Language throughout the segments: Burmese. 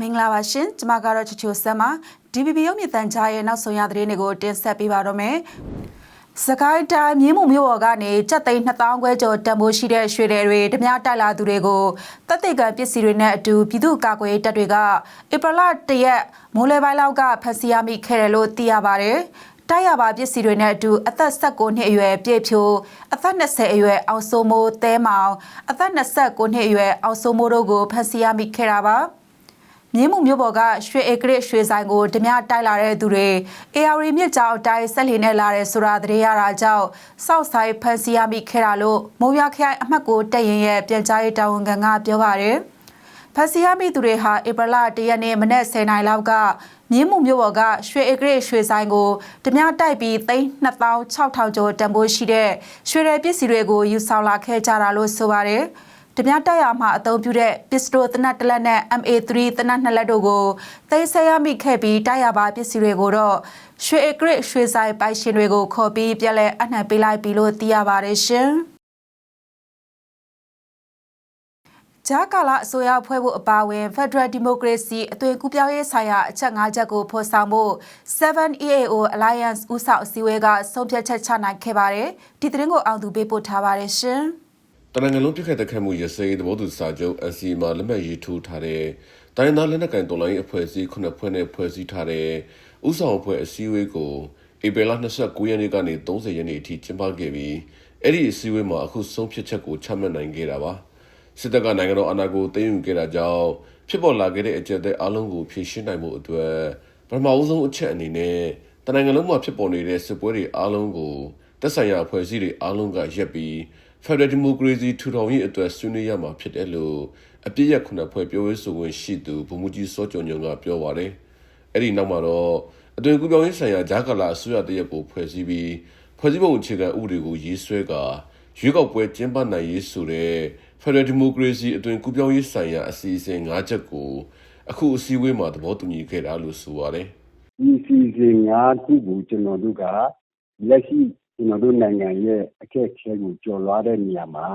မင်္ဂလာပါရှင်ကျွန်မကတော့ချချိုဆမ်ပါ DBB ရုပ်မြင်သံကြားရဲ့နောက်ဆုံးရသတင်းတွေကိုတင်ဆက်ပေးပါတော့မယ်စကိုင်းတိုင်းမြင်းမှုမြို့ပေါ်ကနေစက်သိန်း2000ခွဲကျော်တန်ဖိုးရှိတဲ့ရွှေတွေဓမြတိုက်လာသူတွေကိုတပ်သိကံပစ္စည်းတွေနဲ့အတူပြည်သူ့ကာကွယ်ရေးတပ်တွေကဧပြီလ1ရက်မိုးလယ်ပိုင်းလောက်ကဖမ်းဆီးရမိခဲ့တယ်လို့သိရပါတယ် တိုက်ရပါပစ္စည်းတွေနဲ့အတူအသက်16နှစ်အရွယ်ပြည့်ဖြိုအသက်20အရွယ်အောင်စိုးမိုးသဲမောင်အသက်29နှစ်အရွယ်အောင်စိုးမိုးတို့ကိုဖမ်းဆီးရမိခဲ့တာပါမြင်းမှုမျိုးပေါ်ကရွှေဧကရစ်ရွှေဆိုင်ကိုဓမြတိုက်လာတဲ့သူတွေ AR မြစ်ကြောင်အတိုင်းဆက်လီနဲ့လာတဲ့ဆိုတာသတင်းရတာကြောင့်စောက်ဆိုင်ဖန်စီရမိခဲ့တာလို့မုံရခရိုင်အမှတ်ကိုတက်ရင်ရဲ့ပြန်ကြားရေးတာဝန်ခံကပြောပါတယ်ဖန်စီရမိသူတွေဟာဧပြီလ၁ရက်နေ့မနက်10:00နာရီလောက်က မြင်းမှုမျိုးပေါ်ကရွှေဧကရစ်ရွှေဆိုင်ကိုဓမြတိုက်ပြီးသိန်း2600ကျော်တန်ဖိုးရှိတဲ့ရွှေရည်ပစ္စည်းတွေကိုယူဆောင်လာခဲ့ကြတာလို့ဆိုပါတယ်။ဓမြတက်ရမှာအသုံးပြုတဲ့ပစ္စတိုသနတ်တစ်လက်နဲ့ MA3 သနတ်နှစ်လက်တို့ကိုသိမ်းဆည်းရမိခဲ့ပြီးတိုက်ရပါပစ္စည်းတွေကိုတော့ရွှေအဂရစ်ရွှေဆိုင်ပိုင်ရှင်တွေကိုခေါ်ပြီးပြက်လက်အနှံပေးလိုက်ပြီလို့သိရပါတယ်ရှင်။ ဂျာကာလာအစိုးရဖွဲ့ဖို့အပါအဝင် Federal Democracy အသွင်ကူးပြောင်းရေးဆိုင်ရာအချက်၅ချက်ကိုဖော်ဆောင်ဖို့ 7EAO Alliance ဦးဆောင်အစည်းအဝေးကဆုံးဖြတ်ချက်ချနိုင်ခဲ့ပါတယ်။ဒီသတင်းကိုအောင်သူပေးပို့ထားပါတယ်ရှင်။တနင်္ဂနွေလုံးပြစ်ခတ်တက်ခတ်မှုရစဲသဘောတူစာချုပ် NC မှာလက်မှတ်ရေးထိုးထားတဲ့တိုင်းဒေသလက်နက်ကိုင်တော်လိုင်းအဖွဲ့အစည်းခုနှစ်ဖွဲ့နဲ့ဖွဲ့စည်းထားတဲ့ဥဆောင်အဖွဲ့အစည်းအဝေးကိုဧပြီလ29ရက်နေ့ကနေ30ရက်နေ့အထိကျင်းပခဲ့ပြီးအဲ့ဒီအစည်းအဝေးမှာအခုဆုံးဖြတ်ချက်ကိုချမှတ်နိုင်ခဲ့တာပါ စစ်တပ်ကနိုင်ငံတော်အာဏာကိုသိမ်းယူခဲ့တာကြောင့်ဖြစ်ပေါ်လာခဲ့တဲ့အကြက်တဲ့အလုံးကိုဖြေရှင်းနိုင်မှုအတွက်ပထမအဆုံးအချက်အနေနဲ့တနိုင်ငံလုံးမှာဖြစ်ပေါ်နေတဲ့စစ်ပွဲတွေအားလုံးကိုသက်ဆိုင်ရာအဖွဲ့အစည်းတွေအားလုံးကရက်ပြီး Federal Democracy ထူထောင်ရေးအတွက်ဆွေးနွေးရမှာဖြစ်တယ်လို့အပြည့်ရခုနှစ်ဖွဲ့ပြောရေးဆိုခွင့်ရှိသူဗိုလ်မှူးကြီးစောကျော်ညုံကပြောပါတယ်။အဲ့ဒီနောက်မှာတော့အတွင်ကူပြောင်းရေးဆိုင်ရာဂျာကာလာအစိုးရတရက်ကိုဖွဲ့စည်းပြီးဖွဲ့စည်းပုံအခြေခံဥပဒေကိုရေးဆွဲကာရွေးကောက်ပွဲကျင်းပနိုင်ရေးဆိုတဲ့ Federal Democracy အတွင်ကူပြောင်းရေးဆိုင်ရာအစီအစဉ်၅ချက်ကိုအခုအစည်းအဝေးမှာသဘောတူညီခဲ့တာလို့ဆိုပါတယ်။ဒီစီစဉ်ငါးခုကိုကျွန်တော်တို့ကလက်ရှိကျွန်တော်တို့နိုင်ငံရဲ့အခက်အခဲကိုကျော်လွှားတဲ့နေရာမှာ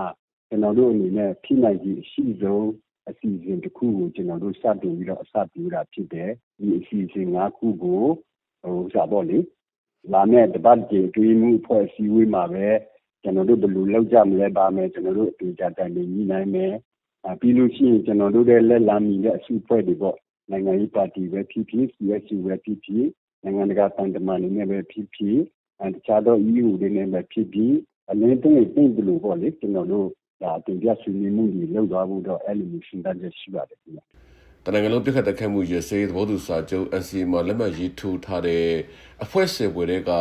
ကျွန်တော်တို့အနေနဲ့ဖိနိုင်ကြီးအရှိဆုံးအစီအစဉ်တစ်ခုကိုကျွန်တော်တို့စတင်ပြီးတော့အစပြုတာဖြစ်တယ်ဒီအစီအစဉ်ငါးခုကိုဟိုစပါလေလာမယ့်တပတ်ကြေတွေးမှုဖွဲ့စည်းဝေးမှာပဲ ကျွန်တော်တို့ ဘယ်လိုလုပ်ကြမလဲပါမယ် ကျွန်တော်တို့အတူကြတိုင်နေညီနိုင်မယ်အပြီးလို့ရှိရင် ကျွန်တော်တို့ရဲ့ လက်လမ်းမီတဲ့ အစုဖွဲ့တွေပေါ့ နိုင်ငံရေးပါတီပဲဖြစ်ဖြစ် CSU ပဲဖြစ်ဖြစ် နိုင်ငံတကာတန်တမာနေနဲ့ပဲဖြစ်ဖြစ်အဲတခြားသော EU တွေနဲ့ပဲဖြစ်ဖြစ်အလင်းတုံးတွေပြင်တယ်လို့ပေါ့လေ ကျွန်တော်တို့ဒါတင်ပြဆွေးနွေးမှုတွေ လုပ်သွားဖို့တော့ အဲ့လိုမျိုး စဉ်းစားချက် ရှိပါတယ်ခင်ဗျာတနင်္ဂနွေပြစ်ခတ်တက်ခတ်မှုရစဲသဘောတူစာချုပ် NCA မှာ လက်မှတ်ရေးထိုးထားတဲ့ အဖွဲ့အစည်းတွေက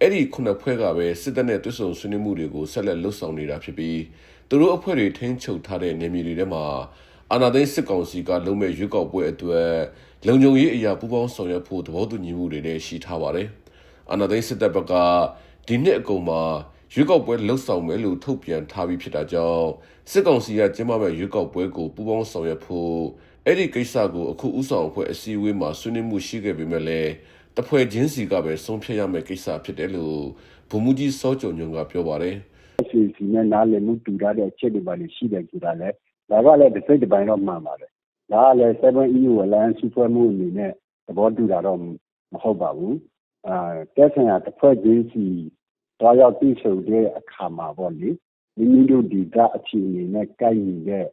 အဲ့ဒီခုနှစ်ဖွဲ့ကပဲစစ်တပ်နဲ့တွစ်ဆုံဆွေးနွေးမှုတွေကိုဆက်လက်လှုပ်ဆောင်နေတာဖြစ်ပြီးသူတို့အဖွဲ့တွေထိန်းချုပ်ထားတဲ့နေမြေတွေထဲမှာအာဏာသိမ်းစစ်ကောင်စီကလုံမဲ့ရွေးကောက်ပွဲအတွက်လုံခြုံရေးအရာပူးပေါင်းဆောင်ရွက်ဖို့သဘောတူညီမှုတွေလည်းရှိထားပါတယ်။အာဏာသိမ်းစစ်တပ်ဘက်ကဒီနှစ်အကုန်မှာရွေးကောက်ပွဲလှုပ်ဆောင်မယ်လို့ထုတ်ပြန်ထားပြီးဖြစ်တာကြောင့်စစ်ကောင်စီကကျင်းပမဲ့ရွေးကောက်ပွဲကိုပူးပေါင်းဆောင်ရွက်ဖို့အဲ့ဒီကိစ္စကိုအခုဥဆောင်အဖွဲ့အစည်းအဝေးမှာဆွေးနွေးမှုရှိခဲ့ပေမဲ့လည်း တဖွဲ့ချင်းစီကပဲဆုံးဖြတ်ရမယ့်ကိစ္စဖြစ်တယ်လို့ဗိုလ်မှူးကြီးစောကျော်ညွန့်ကပြောပါတယ်စီစီနဲ့နားလည်မှုတူထားတဲ့အချက်တွေပါလို့ရှိတယ်ဆိုတာလဲဒါကလည်းတစ်စိတ်တစ်ပိုင်းတော့မှန်ပါတယ်ဒါကလည်း 7EU Alliance ဖွဲ့မှုအနေနဲ့သဘောတူတာတော့မဟုတ်ပါဘူးအာတက်ဆိုင်ရာတစ်ဖွဲ့ချင်းစီတွားရောက်ပြီးဆိုတဲ့အခါမှာပေါ့လေမိမိတို့ဒီကအခြေအနေနဲ့ကိုက်ညီတဲ့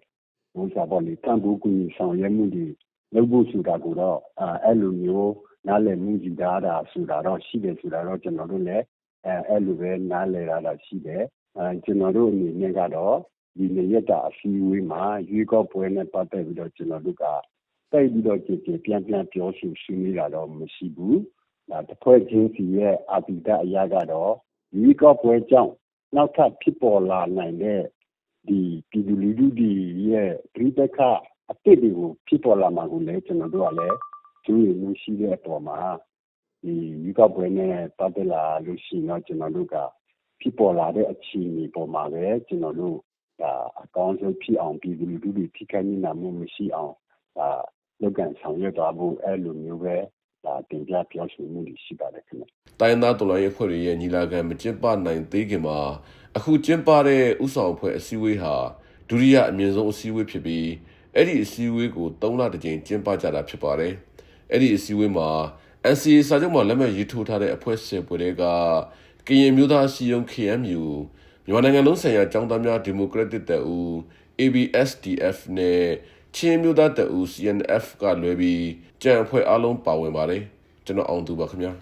ဟိုစားပေါ့လေတန်ဖိုးကူညီဆောင်ရွက်မှုတွေလုပ်ဖို့ဆိုတာကိုတော့အဲအဲ့လိုမျိုး နားလည်မှုယူထားတာဆိုတာတော့ရှိတယ်ဆိုတာတော့ကျွန်တော်တို့လည်းအဲအဲ့လိုပဲနားလည်ရတာရှိတယ်အဲကျွန်တော်တို့အနေနဲ့ကတော့ဒီနေ့ရက်တာအစည်းအဝေးမှာရွေးကောက်ပွဲနဲ့ပတ်သက်ပြီးတော့ကျွန်တော်တို့ကတိုက်ပြီးတော့ကြည်ကြည်ပြန်ပြန်ပြောဆိုဆွေးနွေးတာတော့မရှိဘူးဒါတစ်ဖွဲ့ချင်းစီရဲ့အာတိတအရာကတော့ရွေးကောက်ပွဲကြောင့်နောက်ထပ်ဖြစ်ပေါ်လာနိုင်တဲ့ဒီပြည်သူလူထုတွေရဲ့ပြိပခအစ်စ်တွေကိုဖြစ်ပေါ်လာမှာကိုလည်းကျွန်တော်တို့ကလည်း ကျူးရမှုရှိတဲ့အပေါ်မှာ ဒီရွေးကောက်ပွဲနဲ့ ပတ်သက်လာလို့ရှိရင်တော့ ကျွန်တော်တို့က ဖြစ်ပေါ်လာတဲ့ အခြေအနေပေါ်မှာပဲ ကျွန်တော်တို့ဒါအကောင်းဆုံးဖြစ်အောင် ပြည်သူလူထုတွေ ထိခိုက်နေတာမျိုးမရှိအောင်ဒါလုပ်ကန်ဆောင်ရွက်သွားဖို့ အဲ့လိုမျိုးပဲဒါတင်ပြပြောဆိုမှုတွေ ရှိပါတယ်ခင်ဗျ။တိုင်းသားတော်လှန်ရေးအဖွဲ့တွေရဲ့ ညီလာခံ မကျင်းပနိုင်သေးခင်မှာ အခုကျင်းပတဲ့ဥဆောင်အဖွဲ့ အစည်းအဝေးဟာဒဒုတိယအမြင့်ဆုံး အစည်းအဝေးဖြစ်ပြီး အဲ့ဒီအစည်းအဝေးကို3လတစ်ကြိမ် ကျင်းပကြတာဖြစ်ပါတယ်။ အဲ့ဒီအစည်းအဝေးမှာ NCA စာချုပ်မှာလက်မှတ်ရေးထိုးထားတဲ့အဖွဲ့အစည်းပွဲတွေကကရင်မျိုးသားအစည်းအရုံး KMU မြန်မာနိုင်ငံလုံးဆိုင်ရာចောင်းသားများဒီမိုကရက်တစ်တပ်ဦး ABSDF နဲ့ချင်းမျိုးသားတပ်ဦး CNF ကလွဲပြီးကြံအဖွဲ့အလုံးပါဝင်ပါတယ်ကျွန်တော်အောင်သူပါခင်ဗျာ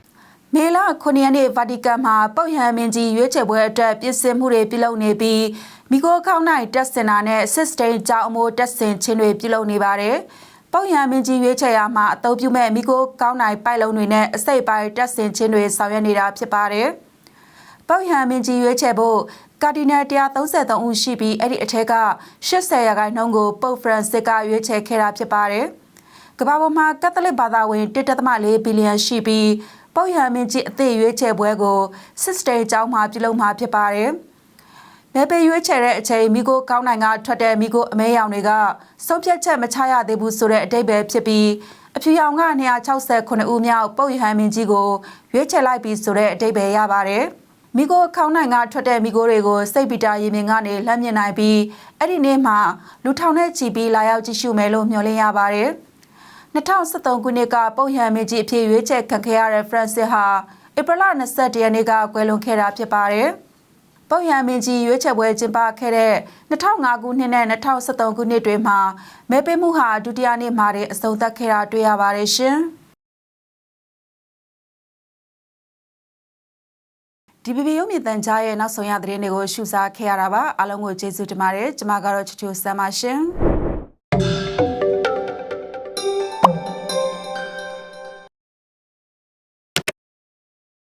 မေလ9ရက်နေ့ဗာတီကန်မှာပုတ်ဟန်မင်းကြီးရွေးချယ်ပွဲအတွက်ပြင်ဆင်မှုတွေပြုလုပ်နေပြီးမိโก้ခေါင်းနိုင်တက်စင်တာနဲ့စစ်စတိန်ကြောင်းအမိုးတက်စင်ချင်းတွေပြုလုပ်နေပါတယ်။ ပုတ်ဟန်မင်းကြီးရွေးချယ်ရာမှာအသုံးပြုမဲ့မိโก้ခေါင်းနိုင်ပိုက်လုံးတွေနဲ့အစိပ်ပိုင်းတက်စင်ချင်းတွေဆောင်ရွက်နေတာဖြစ်ပါတယ်။ပုတ်ဟန်မင်းကြီးရွေးချယ်ဖို့ကာဒီနယ်133ဦးရှိပြီးအဲ့ဒီအထက်က80ရာခိုင်နှုန်းကိုပုတ်ဖရန်စစ်ကရွေးချယ်ခဲ့တာဖြစ်ပါတယ်။ကမ္ဘာပေါ်မှာကက်သလစ်ဘာသာဝင်1.4ဘီလီယံရှိပြီးပုပ်ရဟန်းမင်းကြီးအသေးရွေးချယ်ပွဲကိုစစ်စတေးကျောင်းမှာပြုလုပ်မှာဖြစ်ပါတယ်။ မဲပေးရွေးချယ်တဲ့အချိန်မိကိုကောင်းနိုင်ကထွက်တဲ့မိကိုအမဲရောင်တွေကစုပ်ပြတ်ချက်မချရသေးဘူးဆိုတဲ့အတိတ်ပဲဖြစ်ပြီးအဖြူရောင်က269ဦးမြောက်ပုပ်ရဟန်းမင်းကြီးကိုရွေးချယ်လိုက်ပြီးဆိုတဲ့အတိတ်ပဲရပါတယ်။မိကိုခေါင်းနိုင်ကထွက်တဲ့မိကိုတွေကိုစိတ်ပီတာရင်မြင်ကနေလှမ်းမြင်နိုင်ပြီးအဲ့ဒီနေ့မှာလူထောင်နဲ့ချီပြီးလာရောက်ကြည့်ရှုမယ်လို့မျှော်လင့်ရပါတယ်။2013ခုနှစ်ကပုတ်ဟန်မင်းကြီးအဖြစ်ရွေးချယ်ခံခဲ့ရတဲ့ Francis ဟာဧပြီလ21ရက်နေ့ကကွယ်လွန်ခဲ့တာဖြစ်ပါတယ်။ ပုတ်ဟန်မင်းကြီးရွေးချယ်ပွဲကျင်းပခဲ့တဲ့2005ခုနှစ်နဲ့2013ခုနှစ်တွေမှာမဲပေးမှုဟာဒုတိယနေ့မှာတည်းအဆုံးသတ်ခဲ့တာတွေ့ရပါတယ်ရှင်။ DBB ရုပ်မြင်သံကြားရဲ့နောက်ဆုံးရသတင်းတွေကိုရှုစားခဲ့ရတာပါအားလုံးကိုကျေးဇူးတင်ပါတယ်ကျွန်မကတော့ချူချူဆမ်းပါရှင်။